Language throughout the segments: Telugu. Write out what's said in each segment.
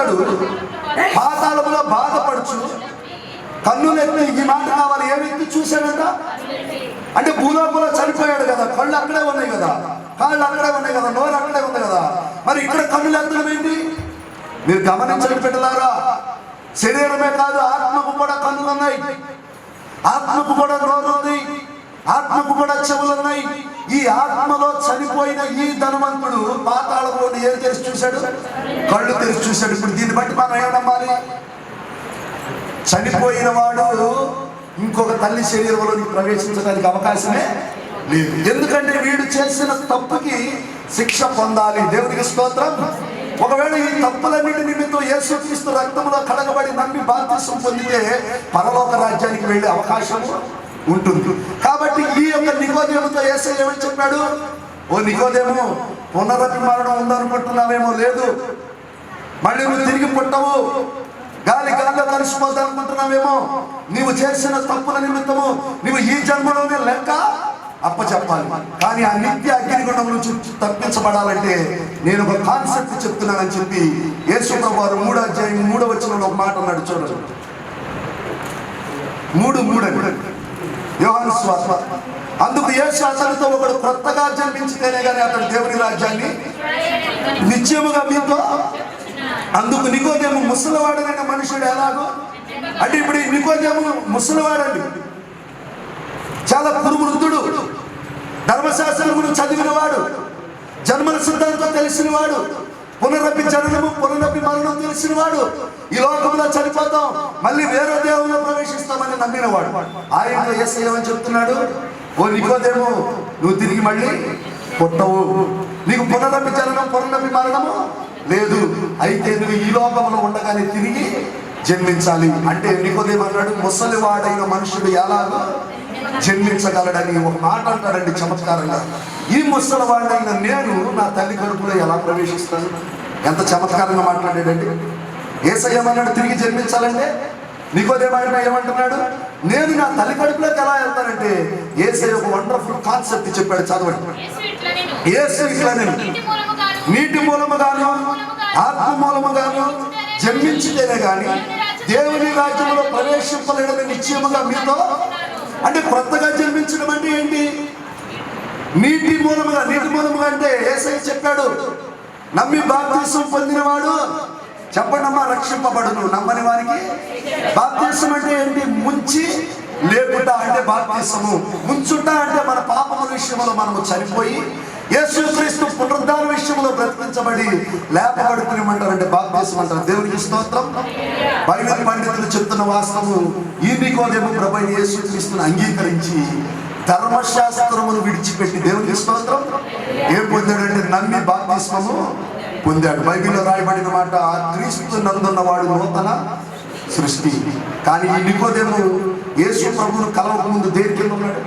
అతడు పాతాళములో బాధపడుచు. కన్నులెత్తి ఈ మాట కావాలి ఏ వ్యక్తి చూశాడంట? అంటే భూలోకంలో చనిపోయాడు కదా. కళ్ళు అక్కడే ఉన్నాయి కదా. కాళ్ళు అక్కడే ఉన్నాయి కదా. నోరు అక్కడే ఉంది కదా. మరి ఇక్కడ కన్నులు ఎత్తడం ఏంటి? మీరు గమనించండి పెట్టలారా శరీరమే కాదు ఆత్మకు కూడా కన్నులు ఉన్నాయి. ఆత్మకు కూడా నోరు ఉంది. ఆత్మకు కూడా చెవులున్నాయి ఈ ఆత్మలో చనిపోయిన ఈ ధనవంతుడు పాతాళంలో ఏం తెరిచి చూశాడు? కళ్ళు తెరిచి చూశాడు. ఇప్పుడు దీన్ని బట్టి మనం ఏమనమ్మాలి చనిపోయిన వాడు ఇంకొక తల్లి శరీరంలోకి ప్రవేశించడానికి అవకాశమే లేదు. ఎందుకంటే వీడు చేసిన తప్పుకి శిక్ష పొందాలి. దేవునికి స్తోత్రం. ఒకవేళ ఈ తప్పులన్నిటి నిమిత్తం యేసుక్రీస్తు రక్తంలో కడగబడి నమ్మి బాధ్యసం పొందితే పరలోక రాజ్యానికి వెళ్ళే అవకాశం ఉంటుంది. కాబట్టి నికోదేముతో యేసయ్య ఏమని చెప్పాడు? ఓ నికోదేము పునరపి మరణం ఉందనుకుంటున్నావేమో లేదు. మళ్ళీ నువ్వు తిరిగి పుట్టవు. గాలి గాలిలో కలిసిపోతానుకుంటున్నావేమో నీవు చేసిన తప్పుల నిమిత్తము నీవు ఈ జన్మలోనే లెక్క అప్పచెప్పాలి. కానీ ఆ నిత్య అగ్నిగుండం నుంచి తప్పించబడాలంటే నేను ఒక కాన్సెప్ట్ చెప్తున్నానని చెప్పి యేసుప్రభు వారు మూడో అధ్యాయం మూడో వచనంలో ఒక మాట అన్నాడు చూడండి. మూడు మూడు యోహాను స్వార్థ అందుకు ఏ అతనితో ఒకడు కొత్తగా జన్మించితేనే కానీ అతడు దేవుని రాజ్యాన్ని నిత్యముగా మీతో అందుకు నికోదేము ముసలివాడనైన మనుషుడు ఎలాగో? అంటే ఇప్పుడు ఈ నికోదేము ముసలివాడండి. చాలా పురువృద్ధుడు చదివిన వాడు జన్మల సిద్ధాంతం తెలిసినవాడు పునరపి జననము పునరపి మరణం తెలిసినవాడు ఈ లోకంలో చనిపోతాం మళ్ళీ వేరే దేవుల్లో ప్రవేశిస్తామని నమ్మినవాడు. ఆయన ఎస్ ఏమని చెప్తున్నాడు ఓ నీకోదేమో నువ్వు తిరిగి మళ్ళీ పుట్టవు. నీకు పునరపి జననం పునరపి మరణము లేదు. అయితే నువ్వు ఈ లోకంలో ఉండగానే తిరిగి జన్మించాలి. అంటే నికోదేమన్నాడు ముసలివాడైన మనుషుడు ఎలాగో జన్మించగలడని ఒక మాట అంటాడండి చమత్కారంగా. ఈ ముసలివాడైన నేను నా తల్లి కడుపులో ఎలా ప్రవేశిస్తాను? ఎంత చమత్కారంగా మాట్లాడాడండి ఏసయ్యమన్నాడు తిరిగి జన్మించాలంటే నికోదేమైన ఏమంటున్నాడు? నేను నా తల్లి కడుపులోకి ఎలా వెళ్తానంటే ఏసై ఒక వండర్ఫుల్ కాన్సెప్ట్ చెప్పాడు చదవండి. ఏసు ఇట్లా నేను. నీటి మూలముగాను ఆత్మ మూలముగాను జన్మించితేనే కానీ దేవుని రాజ్యంలో ప్రవేశింపలేడని నిశ్చయముగా మీతో అంటే కొత్తగా జన్మించడం అంటే ఏంటి? నీటి మూలముగా నీటి మూలముగా అంటే ఏసై చెప్పాడు నమ్మి బాప్తీసం పొందినవాడు చెప్పండమ్మా రక్షింపబడును. నమ్మని వారికి బాప్తీసం అంటే ఏంటి? ముంచి లేపుట అంటే బాప్తీసము. ముంచుట అంటే మన పాపముల విషయంలో మనము చనిపోయి యేసుక్రీస్తు పునరుద్ధార విషయంలో బ్రతికించబడి లేపబడుతున్నామంటారంటే బాప్తీసం అంటారు. దేవునికి స్తోత్రం. బైబిల్ పండితులు చెప్తున్న వాస్తవము ఈ నికోదేము ప్రభు యేసుక్రీస్తుని అంగీకరించి ధర్మశాస్త్రమును విడిచిపెట్టి దేవునికి స్తోత్రం. ఏం పొందాడంటే నమ్మి బాప్తిస్మము పొందాడు. బైబిల్లో రాయబడిన మాట క్రీస్తు నందున్నవాడు నూతన సృష్టి. కానీ ఈ నికోదేము యేసు ప్రభువును కలవక ముందు దేని కింద ఉన్నాడు?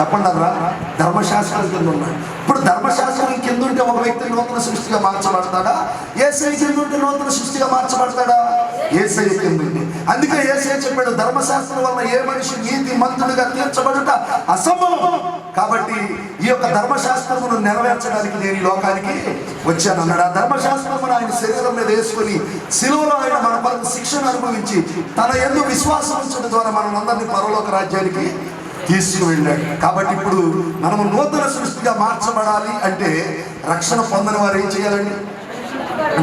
చెప్పండి అదరా ధర్మశాస్త్రం కింద ఉన్నాడు. ఇప్పుడు ధర్మశాస్త్రం కింద ఉంటే ఒక వ్యక్తి నూతన సృష్టిగా మార్చబడతాడా? ఏ కింద ఉంటే నూతన సృష్టిగా మార్చబడతాడా? ఏసై కింద అందుకే ఏసై చెప్పాడు ధర్మశాస్త్రం వల్ల ఏ మనిషి నీతి మంతుడిగా తీర్చబడుట అసంభవం. కాబట్టి ఈ యొక్క ధర్మశాస్త్రమును నెరవేర్చడానికి నేను లోకానికి వచ్చాను అన్నాడు. ఆ ధర్మశాస్త్రమును ఆయన శరీరం మీద వేసుకొని సిలువలో ఆయన మన కొరకు శిక్షణ అనుభవించి తన ఎందు విశ్వాసం ఉంచడం ద్వారా మనం అందరినీ పరలోక రాజ్యానికి తీసుకువెళ్ళాడు. కాబట్టి ఇప్పుడు మనము నూతన సృష్టిగా మార్చబడాలి అంటే రక్షణ పొందని వారు ఏం చేయాలండి?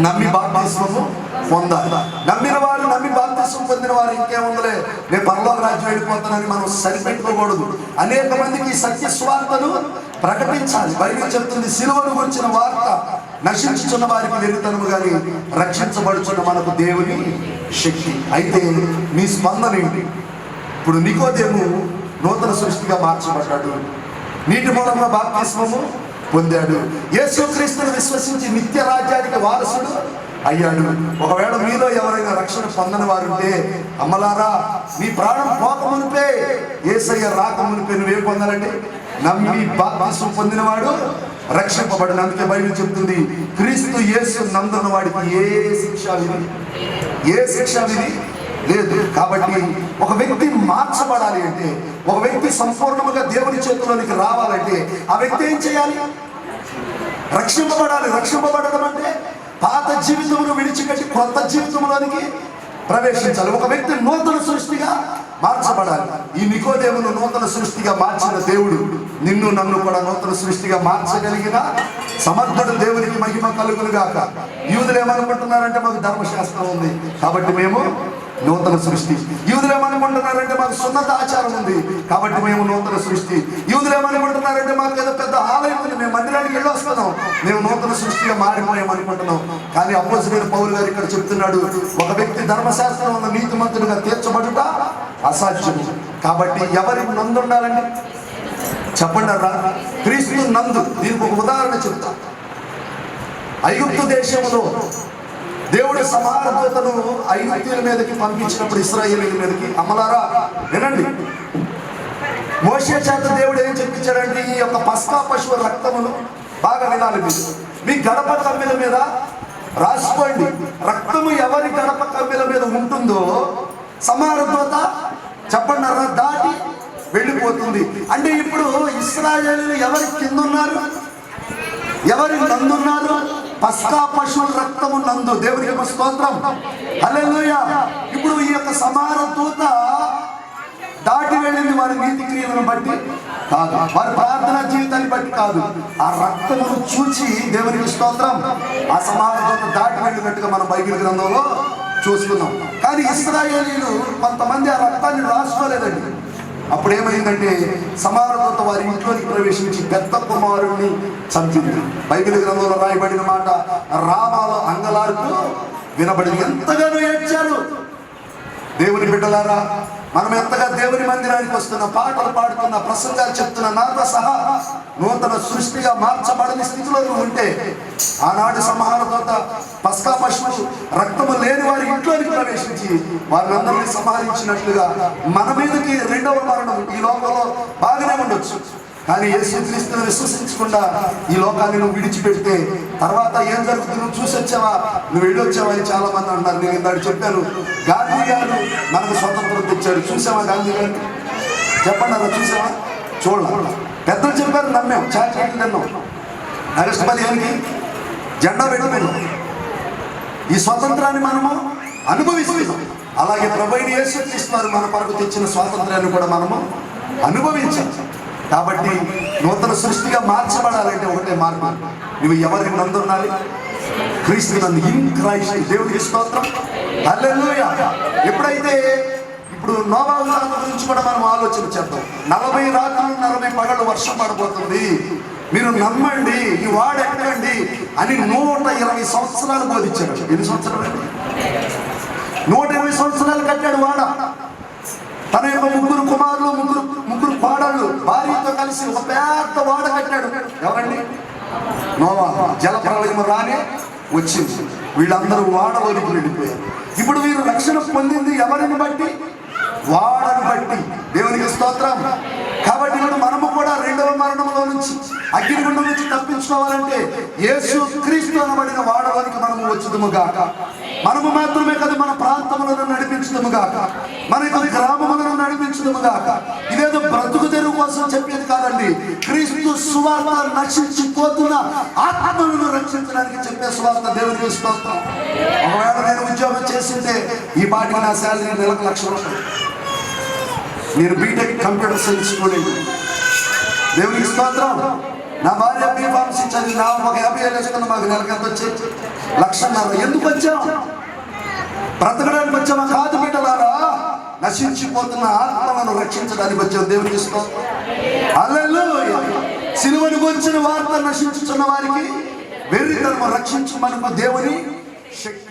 నమ్మి బాప్తిస్మము పొందాలి నమ్మిన వారు నమ్మి బాప్తిస్మం పొందిన వారు ఇంకేముందలే నేను పరలోక రాజ్యం వెళ్ళిపోతానని మనం సరిపెట్టుకోకూడదు. అనేక మందికి ఈ సత్య స్వార్థను ప్రకటించాలి. బైబిల్ చెప్తుంది సిలువను గురించిన వార్త నశించుచున్న వారికి వెలుతనము కానీ రక్షించబడుచున్న మనకు దేవుని శక్తి. అయితే నీ స్పందన ఏంటి? ఇప్పుడు నికోదేము నూతన సృష్టిగా మార్చబడ్డాడు. నీటి మూలంలో బాప్తిస్మము పొందాడు. యేసుక్రీస్తును విశ్వసించి నిత్య రాజ్యానికి వారసుడు అయ్యాడు. ఒకవేళ మీలో ఎవరైనా రక్షణ పొందని వారుంటే అమ్మలారా నీ ప్రాణం పోకమునిపే ఏసయ్య రాకమునిపే నువ్వేం పొందాలంటే నమ్మి బాప్తిస్మం పొందినవాడు రక్షింపబడిన అందుకే బైబిల్ చెప్తుంది క్రీస్తు యేసు నందున్న వాడికి ఏ శిక్ష విధి? ఏ శిక్ష విధి? లేదు. కాబట్టి ఒక వ్యక్తి మార్చబడాలి అంటే ఒక వ్యక్తి సంపూర్ణంగా దేవుని చేతిలోనికి రావాలంటే ఆ వ్యక్తి ఏం చేయాలి? రక్షింపబడాలి. రక్షింపబడడం అంటే పాత జీవితమును విడిచిపెట్టి కొత్త జీవితంలోనికి ప్రవేశించాలి. ఒక వ్యక్తి నూతన సృష్టిగా మార్చబడాలి. ఈ నికోదేవును నూతన సృష్టిగా మార్చిన దేవుడు నిన్ను నన్ను కూడా నూతన సృష్టిగా మార్చగలిగిన సమర్థుడు దేవునికి మహిమ కలుగును గాక. యూదులు ఏమనుకుంటున్నారంటే మాకు ధర్మశాస్త్రం ఉంది. కాబట్టి మేము నూతన సృష్టి. యూదులు ఏమనుకుంటున్నారంటే మాకు సున్నత ఆచారం ఉంది. కాబట్టి మేము నూతన సృష్టి. యూదులు ఏమనుకుంటున్నారంటే మాకు ఏదో పెద్ద ఆలయం ఉంది. మేము మందిరానికి వెళ్ళి వస్తున్నాం మేము నూతన సృష్టిగా మారిపోయాం అనుకుంటున్నాం కానీ అపోజిట్ పౌరు గారు ఇక్కడ చెప్తున్నాడు ఒక వ్యక్తి ధర్మశాస్త్రం ఉన్న నీతిమంతుడిగా తీర్చబడుట అసాధ్యం కాబట్టి ఎవరి నందు ఉండాలండి? చెప్పండి రా క్రీస్తు నందు. దీనికి ఒక ఉదాహరణ చెప్తా. ఐగుప్తు దేశంలో దేవుడి సమానతను దూతను మీదకి పంపించినప్పుడు ఇస్రాయేలీల మీదకి అమలారా? వినండి. మోసే చేత దేవుడు ఏం చెప్పించాడండి ఈ యొక్క పస్కా పశువు రక్తమును బాగా వినాలి మీరు. మీ గడప కమ్మిల మీద రాసుకోండి. రక్తము ఎవరి గడప కమ్మిల మీద ఉంటుందో సమాన చెప్పండి దాటి వెళ్ళిపోతుంది. అంటే ఇప్పుడు ఇస్రాయేలీలు ఎవరి కింద ఉన్నారు ఎవరి నందున్నారు? పస్కా పశువుల రక్తము నందు దేవునికి ఒక స్తోత్రం. హల్లెలూయా. ఇప్పుడు ఈ యొక్క సమాన దూత దాటి వెళ్ళింది వారి నీతి క్రియలను బట్టి. కాదు వారి ప్రార్థన జీవితాన్ని బట్టి కాదు. ఆ రక్తమును చూచి దేవునికి స్తోత్రం. ఆ సమాన దూత దాటి వెళ్ళినట్టుగా మనం బైబిల్ గ్రంథంలో చూసుకున్నాం. కానీ ఇస్రాయేలీలు కొంతమంది ఆ రక్తాన్ని రాసుకోలేదండి అప్పుడు ఏమైందంటే సమానదూత వారి ఇంట్లోకి ప్రవేశించి పెద్ద కుమారుణ్ణి చంపింది. బైబిల్ గ్రంథంలో రాయబడిన మాట రామాలో అంగలార్పు వినబడింది. ఎంతగానో ఏడ్చారు. దేవుని బిడ్డలారా మనం ఎంతగా దేవుని మందిరానికి వస్తున్న పాటలు పాడుతున్న ప్రసంగాలు చెప్తున్న నాతో సహా నూతన సృష్టిగా మార్చబడని స్థితిలో నువ్వు ఉంటే ఆనాడు సంహారదోత పస్కా పశువు రక్తము లేని వారి ఇంట్లోనికి ప్రవేశించి వారిని అందరినీ సంహరించినట్లుగా మన మీదకి రెండవ మరణం ఈ లోకంలో బాగానే ఉండొచ్చు. కానీ యేసుక్రీస్తును విశ్వసించకుండా ఈ లోకాన్ని నువ్వు విడిచిపెడితే తర్వాత ఏం జరుగుతుంది నువ్వు చూసొచ్చావా? నువ్వు వెళ్ళొచ్చావా అని చాలా మంది అంటారు. నేను ఇందాక చెప్పాను గాలి చేశాడు చూసావా గాంధీ గారు? చెప్పండి అలా చూసావా? చూడాలి. పెద్దలు చెప్పారు నమ్మాం. చాక్లెట్లు తిన్నాం ఆగస్టు పదిహేనుకి జెండా పెట్టుకున్నాం ఈ స్వాతంత్రాన్ని మనము అనుభవిస్తున్నాం. అలాగే ప్రభుని యేసుక్రీస్తున్నారు మన కొరకు తెచ్చిన స్వాతంత్రాన్ని కూడా మనము అనుభవించాం. కాబట్టి నూతన సృష్టిగా మార్చబడాలంటే ఒకటే మార్పు నువ్వు ఎవరికి నందున్నాలి క్రీస్తు నందు ఇన్ క్రైస్ట్. దేవుడికి స్తోత్రం. హల్లెలూయా. ఎప్పుడైతే ఇప్పుడు నోవాహు కాలం గురించి కూడా మనం ఆలోచన చేద్దాం. నలభై రాత్రులు నలభై పగలు వర్షం పడబోతుంది. మీరు నమ్మండి ఈ వాడు ఎక్కండి అని నూట ఇరవై సంవత్సరాలు బోధించాడు. ఎన్ని సంవత్సరాలు? నూట ఇరవై సంవత్సరాలు కట్టాడు వాడ. తన యొక్క ముగ్గురు కుమారులు ముగ్గురు ముగ్గురు కోడళ్ళు భార్యతో కలిసి ఒక పెద్ద వాడ కట్టాడు. ఎవరండి? నోవా. జల ప్రళయం రానే వచ్చింది. వీళ్ళందరూ వాడలోనికి వెళ్ళిపోయారు. ఇప్పుడు వీరు రక్షణ పొందింది ఎవరిని బట్టి? వాడని బట్టి దేవునికి స్తోత్రం. కాబట్టి ఇప్పుడు మనము కూడా రెండవ మరణంలో నుంచి అగ్నిగుండం నుంచి తప్పించుకోవాలంటే యేసు క్రీస్తు అనబడిన వాడవానికి మనము వచ్చుదము గాక. మనము మాత్రమే కాదు మన ప్రాంతములను నడిపించదము గాక. మన యొక్క గ్రామములను నడిపించదము గాక. ఇదేదో బ్రతుకు తెరువు కోసం చెప్పేది కాదండి. క్రీస్తు సువార్త నశించిపోతున్న ఆత్మలను రక్షించడానికి చెప్పే సువార్త దేవునికి స్తోత్రం. ఒకవేళ నేను ఉద్యోగం చేసింటే ఈ పాటికి నా శాలరీ నెలకు లక్ష రూపాయలు. నేను బీటెక్ కంప్యూటర్ సైన్స్ స్టూడెంట్ దేవునికి స్తోత్రం. నా భార్య బీఫార్మసీ చదివి నా ఒక యాభై ఏళ్ళు వేసుకున్న మాకు నెలకి ఎంత వచ్చి లక్షన్నర. ఎందుకు వచ్చాం? బ్రతకడానికి వచ్చామా కాదు బిడ్డలారా? నశించిపోతున్న ఆత్మలను రక్షించడానికి వచ్చాం దేవునికి స్తోత్రం. అల్లెల్లు సిలువను గురించిన వార్త నశించుతున్న వారికి వెర్రితనము రక్షించు మనకు దేవుని శక్తి